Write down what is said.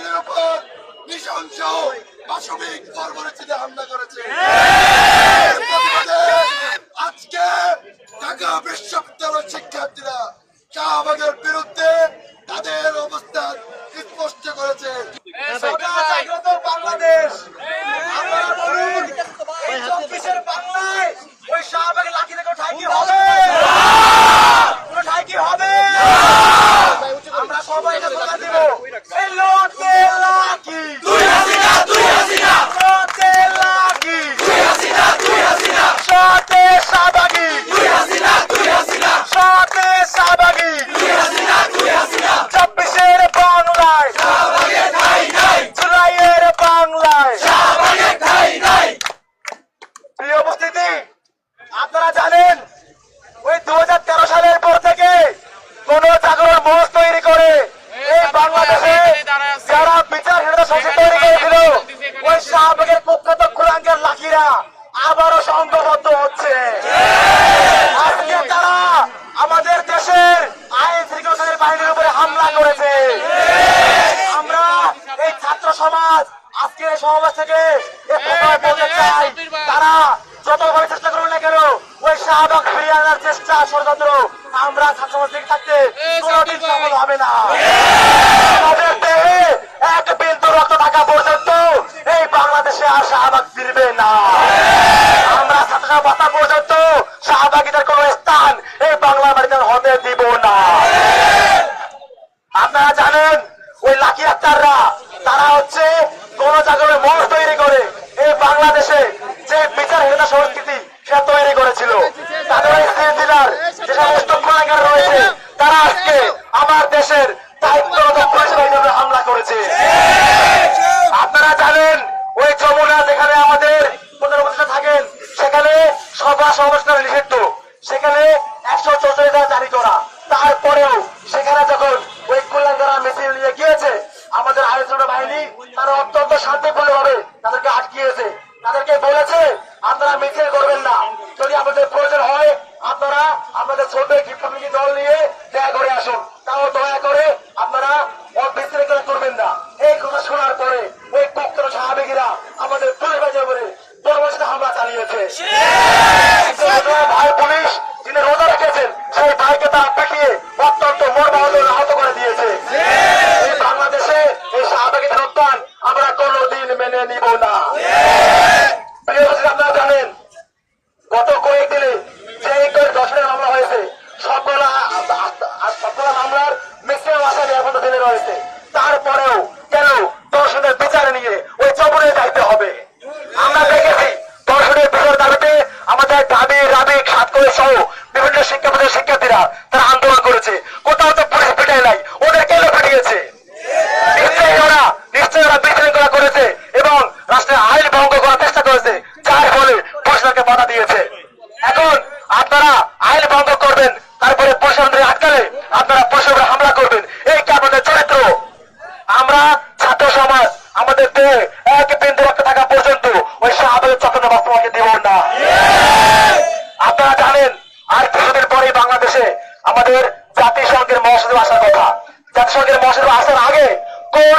বাহিনীর উপর নৃশংস পাশবিক বর্বরচিতে হামলা করেছে। আজকে ঢাকা বিশ্ববিদ্যালয়ের শিক্ষার্থীরা শাহবাগের বিরুদ্ধে তাদের অবস্থান স্পষ্ট করেছে জাগ্রত বাংলাদেশ আপনারা বলুন এই চব্বিশের বাংলায় ওই শাহবাগের লাঠি থেকে ঠাই কি হবে কোনো ঠাই কি হবে আমরা সবাই এটা কথা দিব এই লোটে লাঠি তুই হাসিনা তুই হাসিনা লোটে লাঠি তুই হাসিনা তুই হাসিনা সাথে শাহবাগি তুই হাসিনা তুই হাসিনা সাথে শাহবাগি তুই হাসিনা তুই হাসিনা চব্বিশের বাংলায় শাহবাগে ঠাই নাই জুলাইয়ের বাংলায় শাহবাগে ঠাই নাই প্রিয় উপস্থিতি আপনারা জানেন ওই দু সালের পর থেকে কোন জাগরণ মঞ্চ তৈরি করে এই বাংলাদেশে যারা বিচারহীনতা সংসদ তৈরি করেছিল ওই শাহবাগের কুখ্যাত কুলাঙ্গের লাঠিরা আবারও সংঘবদ্ধ হচ্ছে। আজকে তারা আমাদের দেশের আইন শৃঙ্খলা বাহিনীর উপরে হামলা করেছে। আমরা এই ছাত্র সমাজ আজকের সমাবেশ থেকে বলতে চাই। তারা যতভাবে চেষ্টা করুন না কেন, ওই শাহবাগ ফিরিয়ে আনার চেষ্টা ষড়যন্ত্র আমরা ছাত্র সমাজ থেকে থাকতে কোনোদিন সফল হবে না। বাংলাদেশে আর শাহবাগ ফিরবে না। আমরা ছাত্র বাঁচা পর্যন্ত শাহবাগীদের কোন স্থান এই বাংলা বাড়িতে হতে দিব না। আপনারা জানেন, ওই লাকি আক্তাররা, তারা হচ্ছে কোন জাগরে মঞ্চ তৈরি করে এই বাংলাদেশে যে বিচারহীনতা সংস্কৃতি সেটা তৈরি করেছিল তাদের ওই সিলসিলার যে সমস্ত গুণাগার রয়েছে তারা আজকে আমার দেশের দায়িত্বরত পুলিশ বাহিনীর উপরে হামলা করেছে আপনারা জানেন ওই যমুনা যেখানে আমাদের প্রধান উপদেষ্টা থাকেন সেখানে সভা সমাবেশ নিষিদ্ধ সেখানে একশো চৌচল্লিশ ধারা জারি করা তারপরেও সেখানে যখন ওই কুল্লাঙ্গারা মিছিল নিয়ে গিয়েছে। আমাদের আলোচনা বাহিনী তারা অত্যন্ত শান্তিপূর্ণ ভাবে তাদেরকে আটকিয়েছে। তাদেরকে বলেছে, আপনারা মিছিল করবেন না। যদি আপনাদের প্রয়োজন হয়, আপনারা আপনাদের ছোট একটি দল নিয়ে দেখা করে আসুন। তাও দয়া করে আপনারা বিশৃঙ্খলা করবেন না। এই কথা শোনার পরে ওই কুক্তর সাহাবিগিরা আমাদের পুলিশ বাজার উপরে পরবর্তীতে হামলা চালিয়েছে। মেনে নিব না। আপনারা জানেন গত কয়েকদিনে যে করে মামলা হয়েছে, সবগুলা সবগুলা মামলার ম্যাক্সিমাম আসামি এখন জেলে রয়েছে। তারপরেও কেন দর্শনের বিচার নিয়ে ওই চবরে যাইতে হবে? আমরা দেখেছি দর্শনের বিচার দাবিতে আমাদের দাবি, রাবি খাত করে সহ বিভিন্ন শিক্ষা শিক্ষার্থীরা তারা আন্দোলন করেছে। কোথাও তো পুলিশ পিটাই নাই ওদের কেন পিটিয়েছে নিশ্চয়ই ওরা নিশ্চয়ই ওরা বিশৃঙ্খলা করেছে। আপনারা আইন ভঙ্গ করবেন, তারপরে পুলিশের আটকালে আপনারা উপরে হামলা করবেন। এই কি আপনাদের চরিত্র? আমরা ছাত্র সমাজ, আমাদের দেহে এক বিন্দু রক্ত থাকা পর্যন্ত ওই শাহবাগের চক্র বাস্তবাকে দিব না। আপনারা জানেন, আর কিছুদিন পরে বাংলাদেশে আমাদের জাতিসংঘের মহাসচিব আসার কথা। জাতিসংঘের মহাসচিব আসার আগে কোন